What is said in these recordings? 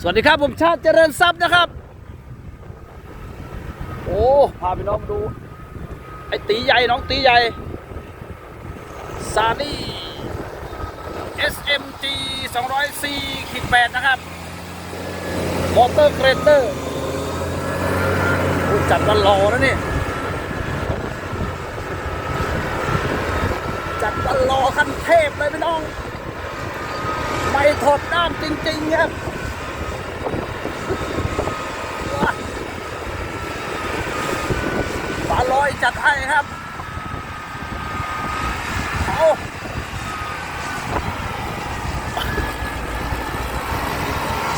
สวัสดีครับผมชาติเจริญทรัพย์นะครับ โอ้พาพี่น้องดู ไอ้ตีใหญ่น้องตีใหญ่ซานี่ SMG 204ขีด8นะครับ มอเตอร์เกรเตอร์จัดวันรอนะนี่ จัดวันรอคันเทพเลยพี่น้องไม่ถอดด้ามจริง ๆ ครับว้าฝาลอยจัดให้ครับเอา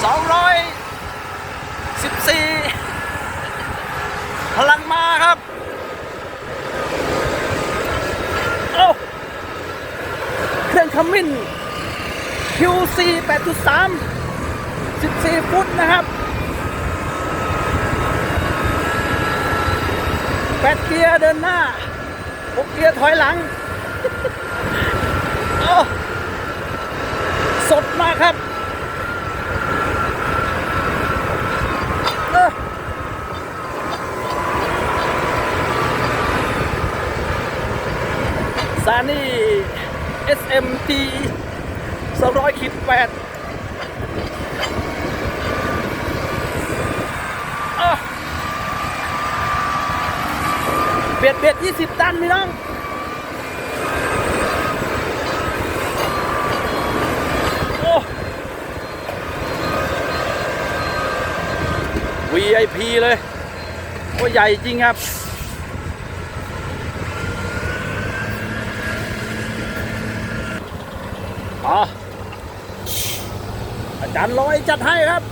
สองร้อยสิบสี่พลังมาครับ เอา เครื่องขมิ้น QC 8.3 14 ฟุตนะครับแปดเกียร์เดินหน้าหกเกียร์ถอยหลังโอ้สดมากครับเออซานี่ SMT 200ขีด8อ้อเบียดเบียด20ตันพี่น้องโอ้ VIP เลย โอ้ ใหญ่จริงครับ อ๋ออาจารย์ลอยจัดให้ครับ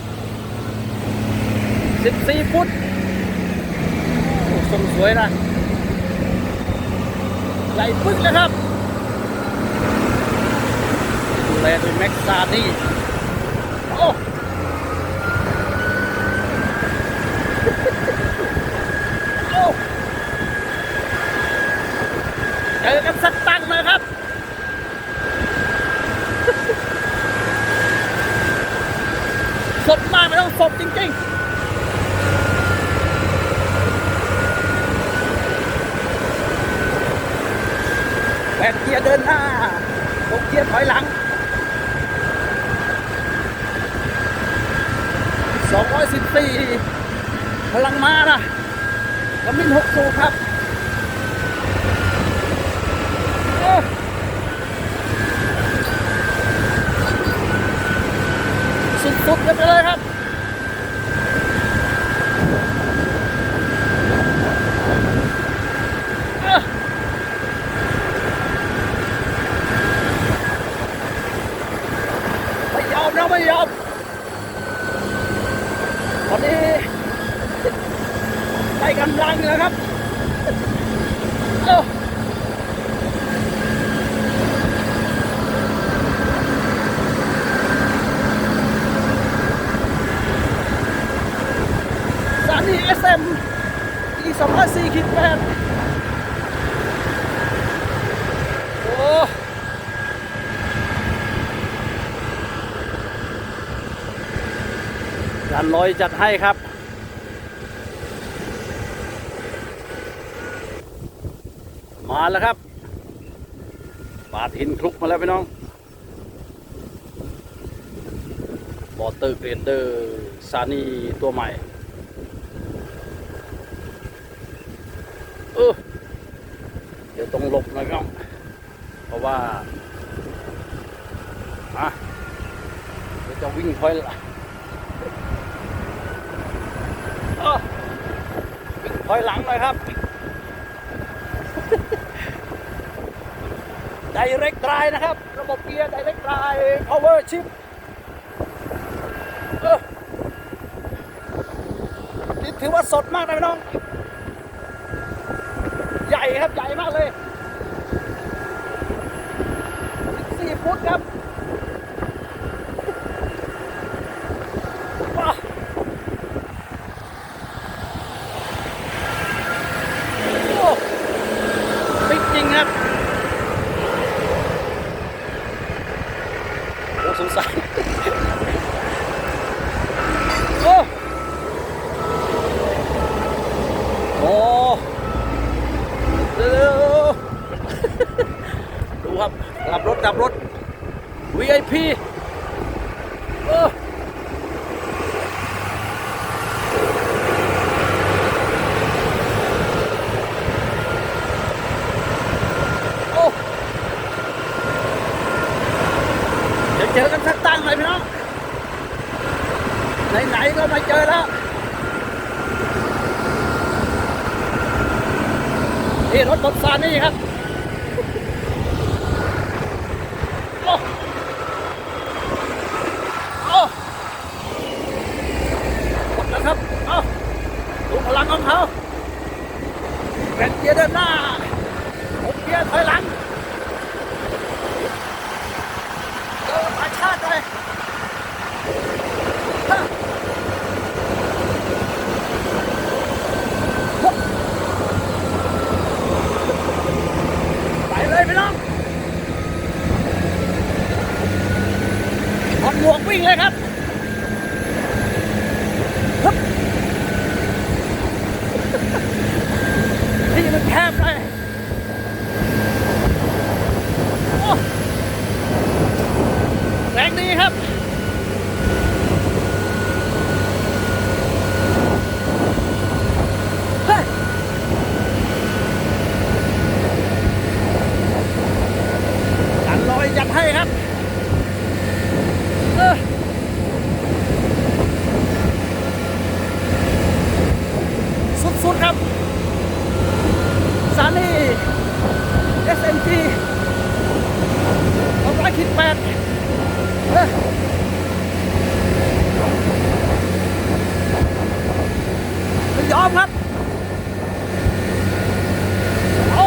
14 ฟุตทรงสวยนะใหญ่ปึ๊กเลยครับดูแลโดยแม็กซานี่โอ้โอ้เจอกันสักตั้งเลยครับ สดมากไม่ต้องสดจริงๆแป ดเกียร์เดินหน้าหกเกียร์ถอยหลัง214พลังมานะกมินหกสูครับสุดๆกันไปเลยครับ เอ้อไม่ยอมนะไม่ยอมตอนนี้ได้กำลังแล้วครับเอ้อสานีเอสเอ็มอีสอง ร้อยสี่ขีดแปดโอ้การลอยจัดให้ครับมาแล้วครับ ปาดหินคลุกมาแล้วพี่น้อง บอเตอร์เกรเดอร์ซานีตัวใหม่ เออ เดี๋ยว ต้องหลบหน่อยครับเพราะว่าอะเดี๋ยวจะวิ่งค่อยละวิ่งค่อยหลังหน่อยครับ ไดเรกไดรนะครับ ระบบเกียร์ไดเรกไดร power shift นี่ถือว่าสดมากนะพี่น้อง ครับ ใหญ่มากเลยสี่ฟุตครับว้าวโอ้ปิ๊กจริงครับโอ้สงสาร กลับรถกลับรถ VIP เออจอกันสักตั้งหน่อพี่น้อง ไหนๆก็มาเจอแล้ว นี่รถบดซานนี่ครับ ม่ยอมครับโอ้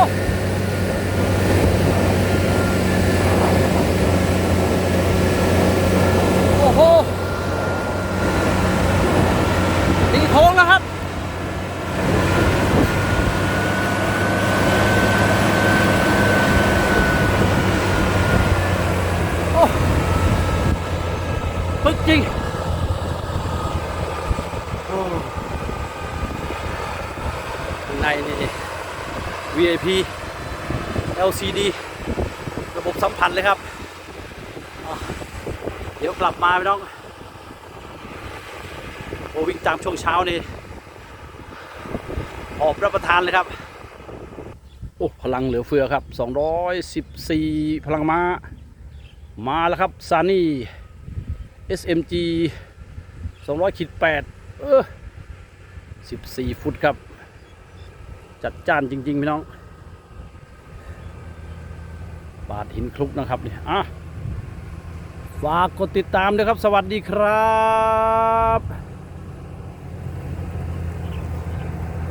โอ้โหตีโค้งแล้วครับ โอ้ปึกจริงโอ้ข้าง ในนี่ VIP LCD ระบบสัมพันธ์เลยครับ เดี๋ยวกลับมาพี่น้องโอวิ่งตามช่วงเช้านี่หอบรับประทานเลยครับ โอ้ พลังเหลือเฟือครับ 214 พลังม้า มาแล้วครับซานี่ SMG 200ขีด8เออ14 ฟุตครับ จัดจ้านจริง ๆ พี่น้อง บาดหินคลุกนะครับเนี่ยอะฝากกดติดตามด้วยครับ สวัสดีครับ